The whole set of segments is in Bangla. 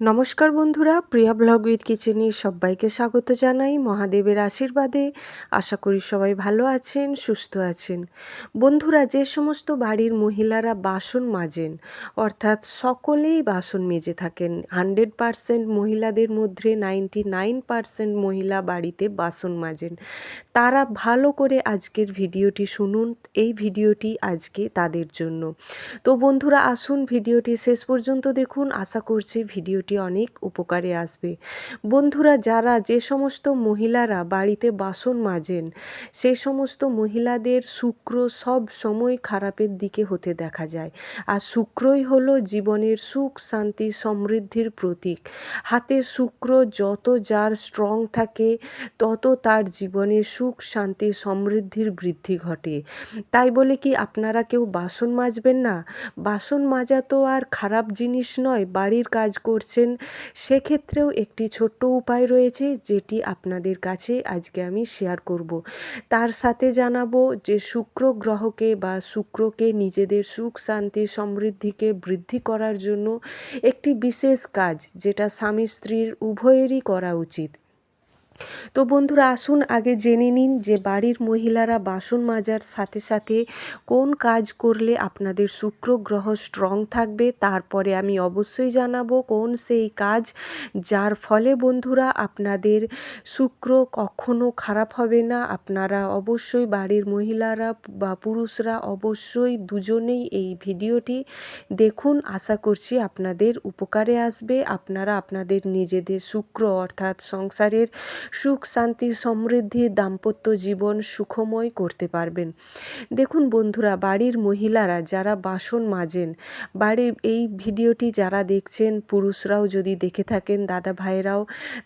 নমস্কার বন্ধুরা, প্রিয়া ব্লগ উইথ কিচেনে সবাইকে স্বাগত জানাই মহাদেবের আশীর্বাদে। আশা করি সবাই ভালো আছেন, সুস্থ আছেন। বন্ধুরা, যে সমস্ত বাড়ির মহিলারা বাসন মাজেন, অর্থাৎ সকলেই বাসন মেজে থাকেন, হান্ড্রেড পারসেন্ট মহিলাদের মধ্যে নাইনটি নাইন পারসেন্ট মহিলা বাড়িতে বাসন মাজেন। তারা ভালো করে আজকের ভিডিওটি শুনুন, এই ভিডিওটি আজকে তাদের জন্য। তো বন্ধুরা, আসুন ভিডিওটি শেষ পর্যন্ত দেখুন। আশা করছি ভিডিওটি অনেক উপকারে আসবে। বন্ধুরা, যারা যে সমস্ত মহিলারা বাড়িতে বাসন মাজেন সেই সমস্ত মহিলাদের শুক্র সব সময় খারাপের দিকে হতে দেখা যায়। আর শুক্রই হলো জীবনের সুখ, শান্তি, সমৃদ্ধির প্রতীক। হাতে শুক্র যত যার স্ট্রং থাকে, তত তার জীবনে সুখ, শান্তি, সমৃদ্ধির বৃদ্ধি ঘটে। তাই বলে কি আপনারা কেউ বাসন মাজবেন না? বাসন মাজা তো আর খারাপ জিনিস নয়, বাড়ির কাজ করছেন, সেক্ষেত্রেও একটি ছোট্ট উপায় রয়েছে যেটি আপনাদের কাছে আজকে আমি শেয়ার করব। তার সাথে জানাব যে শুক্র গ্রহকে বা শুক্রকে নিজেদের সুখ, শান্তি, সমৃদ্ধিকে বৃদ্ধি করার জন্য একটি বিশেষ কাজ যেটা স্বামী স্ত্রীর উভয়েরই করা উচিত। তো বন্ধুরা, আসুন আগে জেনে নিন যে বাড়ির মহিলারা বাসন মাজার সাথে সাথে কোন কাজ করলে আপনাদের শুক্র গ্রহ স্ট্রং থাকবে, তারপরে আমি অবশ্যই জানাব কোন সেই কাজ যার ফলে বন্ধুরা আপনাদের শুক্র কখনো খারাপ হবে না। আপনারা অবশ্যই বাড়ির মহিলারা বা পুরুষরা অবশ্যই দুজনেই এই ভিডিওটি দেখুন। আশা করছি আপনাদের উপকারে আসবে। আপনারা আপনাদের নিজেদের শুক্র অর্থাৎ সংসারের সুখ, শান্তি, সমৃদ্ধি, দাম্পত্য জীবন সুখময় করতে পারবেন। দেখুন বন্ধুরা, বাড়ির মহিলারা যারা বাসন মাজেন বাড়ির এই ভিডিওটি যারা দেখছেন, পুরুষরাও যদি দেখে থাকেন, দাদা ভাইরাও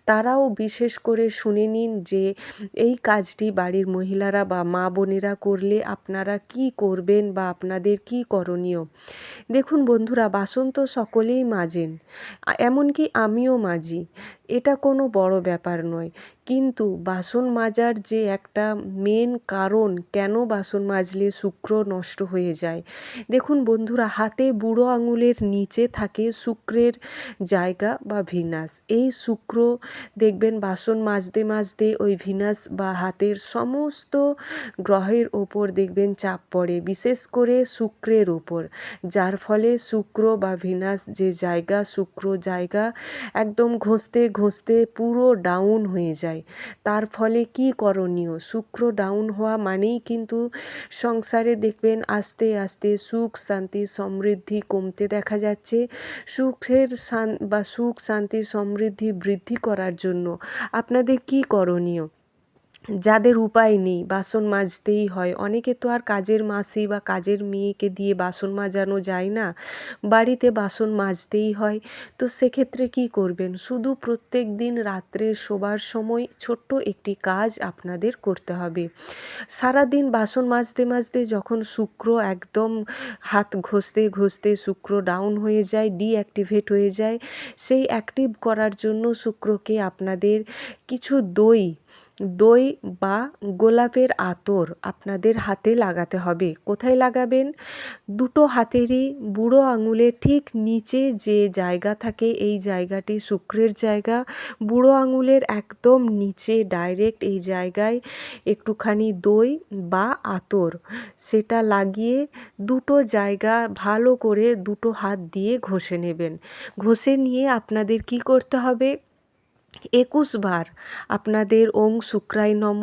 তারাও বিশেষ করে শুনে নিন যে এই কাজটি বাড়ির মহিলারা বা মা বোনেরা করলে আপনারা কি করবেন বা আপনাদের কি করণীয়। দেখুন বন্ধুরা, বাসন তো সকলেই মাজেন, এমনকি আমিও মাজি। এটা কোনো বড় ব্যাপার নয়। কিন্তু বাসন মাজার যে একটা মেন কারণ কেন বাসন মাজলে শুক্র নষ্ট হয়ে যায়? দেখুন বন্ধুরা, হাতে বুড়ো আঙুলের নিচে থাকে শুক্রের জায়গা বা ভিনাস এই শুক্র দেখবেন বাসন মাজতে মাজতে ওই ভিনাস বা হাতের সমস্ত গ্রহের ওপর দেখবেন চাপ পড়ে, বিশেষ করে শুক্রের ওপর। যার ফলে শুক্র বা ভিনাস যে জায়গা, শুক্র জায়গা একদম ঘষতে ঘষতে পুরো ডাউন হয়ে যায়। তার ফলে কি করণীয়? শুক্র ডাউন হওয়া মানেই কিন্তু সংসারে দেখবেন আস্তে আস্তে সুখ, শান্তি, সমৃদ্ধি কমতে দেখা যাচ্ছে। সুখের বা সুখ, শান্তি, সমৃদ্ধি বৃদ্ধি করার জন্য। আপনাদের কি করণীয়? যাদের উপায় নেই, বাসন মাজতেই হয়। অনেকে তো আর কাজের মাসি বা কাজের মেয়েকে দিয়ে বাসন মাজানো যায় না, বাড়িতে বাসন মাজতেই হয়। তো সেক্ষেত্রে কি করবেন? শুধু প্রত্যেক দিন রাত্রে শোবার সময় ছোট্ট একটি কাজ আপনাদের করতে হবে। সারাদিন বাসন মাজতে মাজতে যখন শুক্র একদম হাত ঘষতে ঘষতে শুক্র ডাউন হয়ে যায় ডিঅ্যাক্টিভেট হয়ে যায়, সেই অ্যাক্টিভ করার জন্য শুক্রকে আপনাদের কিছু দই দই বা গোলাপের আতর আপনাদের হাতে লাগাতে হবে। কোথায় লাগাবেন? দুটো হাতেরই বুড়ো আঙুলের ঠিক নিচে যে জায়গা থাকে এই জায়গাটি শুক্রের জায়গা। বুড়ো আঙুলের একদম নিচে ডাইরেক্ট এই জায়গায় একটুখানি দই বা আতর। সেটা লাগিয়ে দুটো জায়গা ভালো করে দুটো হাত দিয়ে ঘষে নেবেন। ঘষে নিয়ে আপনাদের কি করতে হবে? একুশ বার। আপনাদের ওং শুক্রায় নম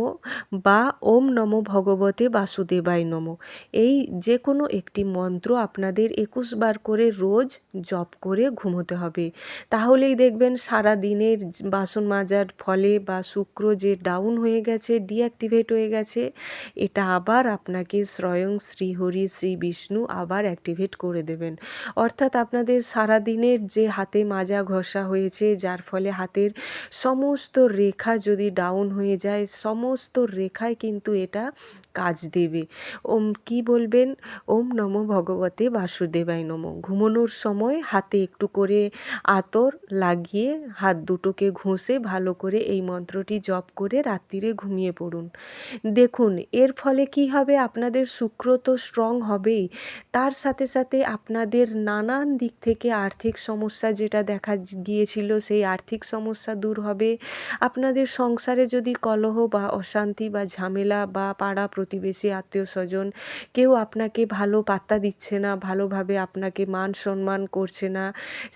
বা ওম নম ভগবতে বাসুদেবায় নম। এই যে কোনো একটি মন্ত্র আপনাদের একুশ বার করে রোজ জপ করে ঘুমোতে হবে। তাহলেই দেখবেন সারা দিনের বাসন মাজার ফলে বা শুক্র যে ডাউন হয়ে গেছে, ডিঅ্যাক্টিভেট হয়ে গেছে, এটা আবার আপনাকে স্বয়ং শ্রীহরি শ্রী বিষ্ণু আবার অ্যাক্টিভেট করে দেবেন। অর্থাৎ আপনাদের সারা দিনের যে হাতে মাজা ঘষা হয়েছে, যার ফলে হাতের সমস্ত রেখা যদি ডাউন হয়ে যায়, সমস্ত রেখায় কিন্তু এটা কাজ দেবে। ওম, কি বলবেন? ওম নম ভগবতে বাসুদেবায় নম। ঘুমানোর সময় হাতে একটু করে আতর লাগিয়ে হাত দুটোকে ঘষে ভালো করে এই মন্ত্রটি জপ করে রাত্রিরে ঘুমিয়ে পড়ুন। দেখুন, এর ফলে কি হবে? আপনাদের শুক্র তো স্ট্রং হবেই। তার সাথে সাথে আপনাদের নানান দিক থেকে আর্থিক সমস্যা যেটা দেখা গিয়েছিল, সেই আর্থিক সমস্যা দূর হবে। আপনাদের সংসারে যদি কলহ বা অশান্তি বা ঝামেলা বা পাড়া প্রতিবেশী, আত্মীয় স্বজন কেউ আপনাকে ভালো পাত্তা দিচ্ছে না, ভালোভাবে আপনাকে মান সম্মান করছে না,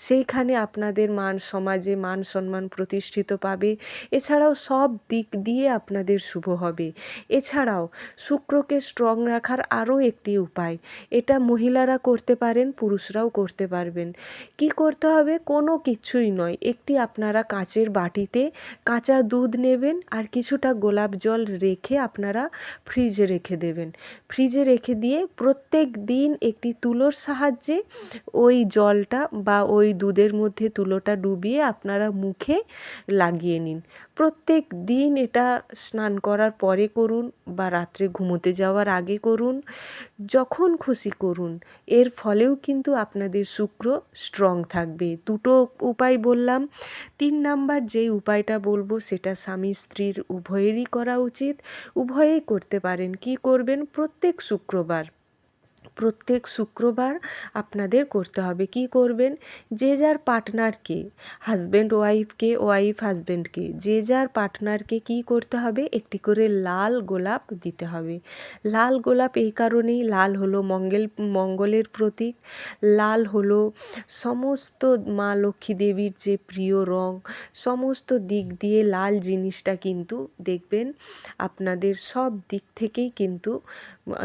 সেইখানে আপনাদের মান সমাজে মান সম্মান প্রতিষ্ঠিত পাবে। এছাড়াও সব দিক দিয়ে আপনাদের শুভ হবে। এছাড়াও শুক্রকে স্ট্রং রাখার আরও একটি উপায়, এটা মহিলারা করতে পারেন, পুরুষরাও করতে পারবেন। কি করতে হবে? কোনো কিছুই নয়, একটি আপনারা কাচের বাটিতে কাঁচা দুধ নেবেন আর কিছুটা গোলাপ জল রেখে আপনারা ফ্রিজে রেখে দেবেন। ফ্রিজে রেখে দিয়ে প্রত্যেক দিন একটি তুলোর সাহায্যে ওই জলটা বা ওই দুধের মধ্যে তুলোটা ডুবিয়ে আপনারা মুখে লাগিয়ে নিন। প্রত্যেক দিন এটা স্নান করার পরে করুন বা রাত্রে ঘুমোতে যাওয়ার আগে করুন, যখন খুশি করুন। এর ফলেও কিন্তু আপনাদের শুক্র স্ট্রং থাকবে। দুটো উপায় বললাম। তিন নাম্বার যেই উপায়টা বলব সেটা স্বামী স্ত্রীর উভয়েরই করা উচিত। উভয়েই করতে পারেন। কি করবেন? প্রত্যেক শুক্রবার প্রত্যেক শুক্রবার আপনাদের করতে হবে। কি করবেন? যে যার পার্টনারকে হাজব্যান্ড ওয়াইফকে ওয়াইফ হাজব্যান্ডকে যে যার পার্টনারকে কি করতে হবে? একটি করে লাল গোলাপ দিতে হবে। লাল গোলাপ এই কারণেই, লাল হলো মঙ্গল, মঙ্গলের প্রতীক। লাল হলো সমস্ত মা লক্ষ্মী দেবীর যে প্রিয় রং, সমস্ত দিক দিয়ে লাল জিনিসটা কিন্তু দেখবেন, আপনাদের সব দিক থেকেই কিন্তু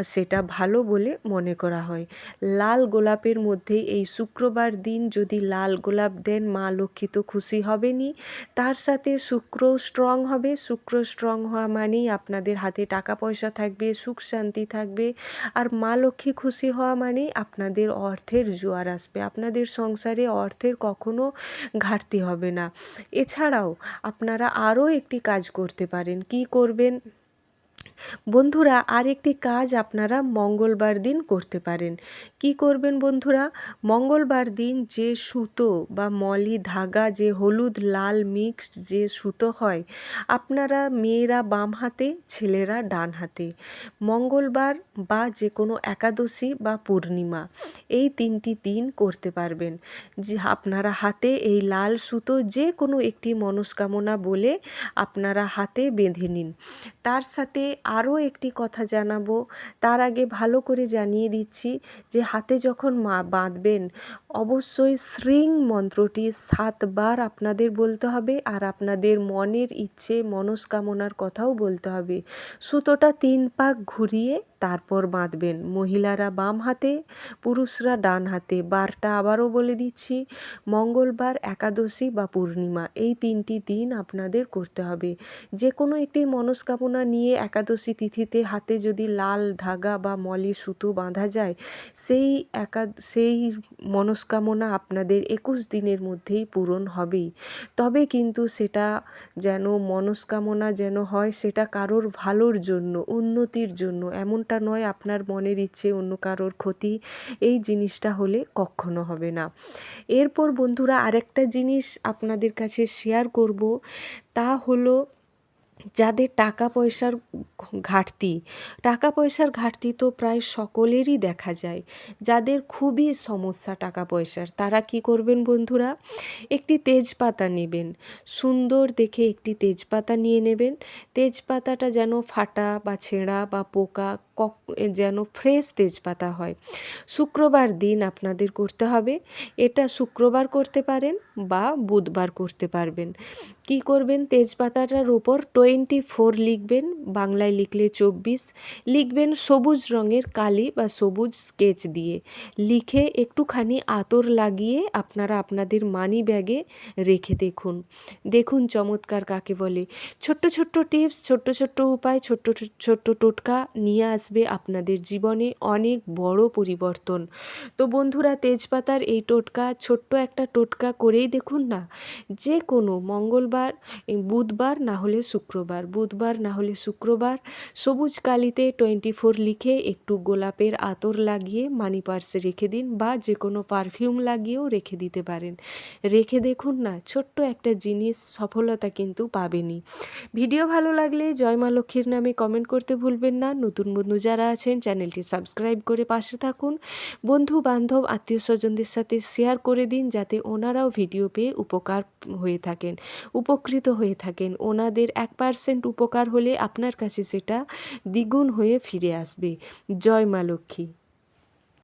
সেটা ভালো বলে মনে করা হয়। লাল গোলাপের মধ্যে এই শুক্রবার দিন যদি লাল গোলাপ দেন, মা লক্ষ্মী তো খুশি হবেনই। তার সাথে শুক্র স্ট্রং হবে। শুক্র স্ট্রং হওয়া মানেই আপনাদের হাতে টাকা পয়সা থাকবে, সুখ শান্তি থাকবে। আর মা লক্ষ্মী খুশি হওয়া মানেই আপনাদের অর্থের জোয়ার আসবে। আপনাদের সংসারে অর্থের কখনো ঘাটতি হবে না। এছাড়াও আপনারা আরও একটি কাজ করতে পারেন। কি করবেন? বন্ধুরা, আরেকটি কাজ আপনারা মঙ্গলবার দিন করতে পারেন। কি করবেন বন্ধুরা? মঙ্গলবার দিন যে সুতো বা মলি ধাগা, যে হলুদ, লাল মিক্সড যে সুতো হয়, আপনারা মেয়েরা বাম হাতে, ছেলেরা ডান হাতে। মঙ্গলবার বা যে কোনো একাদশী বা পূর্ণিমা, এই তিনটি দিন করতে পারবেন। যে আপনারা হাতে এই লাল সুতো যে কোনো একটি মনস্কামনা বলে আপনারা হাতে বেঁধে নিন। তার সাথে আরও একটি কথা জানাব। তার আগে ভালো করে জানিয়ে দিচ্ছি যে হাতে যখন মা বাঁধবেন, অবশ্যই শ্রিং মন্ত্রটি সাতবার আপনাদের বলতে হবে আর আপনাদের মনের ইচ্ছে, মনস্কামনার কথাও বলতে হবে। সুতোটা তিন পাক ঘুরিয়ে তারপর বাঁধবেন। মহিলারা বাম হাতে, পুরুষরা ডান হাতে। বারটা আবারও বলে দিচ্ছি, মঙ্গলবার, একাদশী বা পূর্ণিমা, এই তিনটি দিন আপনাদের করতে হবে। যে কোনো একটি মনস্কামনা নিয়ে একাদশী তিথিতে হাতে যদি লাল ধাগা বা মলি সুতো বাঁধা যায়, সেই একা সেই মনস্কামনা আপনাদের একুশ দিনের মধ্যেই পূরণ হবেই। তবে কিন্তু সেটা যেন, মনস্কামনা যেন হয়, সেটা কারোর ভালোর জন্য, উন্নতির জন্য এমনটা নয়, আপনার মনের ইচ্ছে অন্য কারোর ক্ষতি, এই জিনিসটা হলে কখনো হবে না। এরপর বন্ধুরা আরেকটা জিনিস আপনাদের কাছে শেয়ার করব, তা হলো যাদের টাকা পয়সার ঘাটতি টাকা পয়সার ঘাটতি তো প্রায় সকলেরই দেখা যায়, যাদের খুবই সমস্যা টাকা পয়সার তারা কি করবেন বন্ধুরা? একটি তেজপাতা নেবেন, সুন্দর দেখে একটি তেজপাতা নিয়ে নেবেন, তেজপাতাটা যেন ফাটা বা ছেঁড়া বা পোকা কক যেন ফ্রেশ তেজপাতা হয়। শুক্রবার দিন আপনাদের করতে হবে, এটা শুক্রবার করতে পারেন বা বুধবার করতে পারবেন। কি করবেন? তেজপাতাটার ওপর টোয়েন্টি ফোর লিখবেন, বাংলায় লিখলে চব্বিশ। লিখবেন সবুজ রঙের কালি বা সবুজ স্কেচ দিয়ে। লিখে একটুখানি আতর লাগিয়ে আপনারা আপনাদের মানি ব্যাগে রেখে দেখুন। দেখুন চমৎকার কাকে বলে। ছোট্ট ছোট্ট টিপস, ছোট্ট ছোট্ট উপায়, ছোট্ট ছোট্ট টোটকা নিয়ে আসবে আসবে আপনাদের জীবনে অনেক বড় পরিবর্তন। তো বন্ধুরা, তেজপাতার এই টোটকা, ছোট্ট একটা টোটকা করেই দেখুন না যে কোনো মঙ্গলবার, বুধবার না হলে শুক্রবার, বুধবার না হলে শুক্রবার, সবুজ কালিতে টোয়েন্টি ফোর লিখে একটু গোলাপের আতর লাগিয়ে মানি পার্সে রেখে দিন বা যে কোনো পারফিউম লাগিয়েও রেখে দিতে পারেন। রেখে দেখুন না, ছোট্ট একটা জিনিস সফলতা কিন্তু পাবেনই। ভিডিও ভালো লাগলে জয় মা লক্ষ্মীর নামে কমেন্ট করতে ভুলবেন না, নতুন বন্ধু যারা আছেন, চ্যানেলটি সাবস্ক্রাইব করে পাশে থাকুন। বন্ধু বান্ধব আত্মীয় স্বজনদের সাথে শেয়ার করে দিন যাতে ওনারাও ভিডিও পেয়ে উপকার হয়ে থাকেন, উপকৃত হয়ে থাকেন। ওনাদের এক পার্সেন্ট উপকার হলে আপনার কাছে সেটা দ্বিগুণ হয়ে ফিরে আসবে। জয় মা লক্ষ্মী।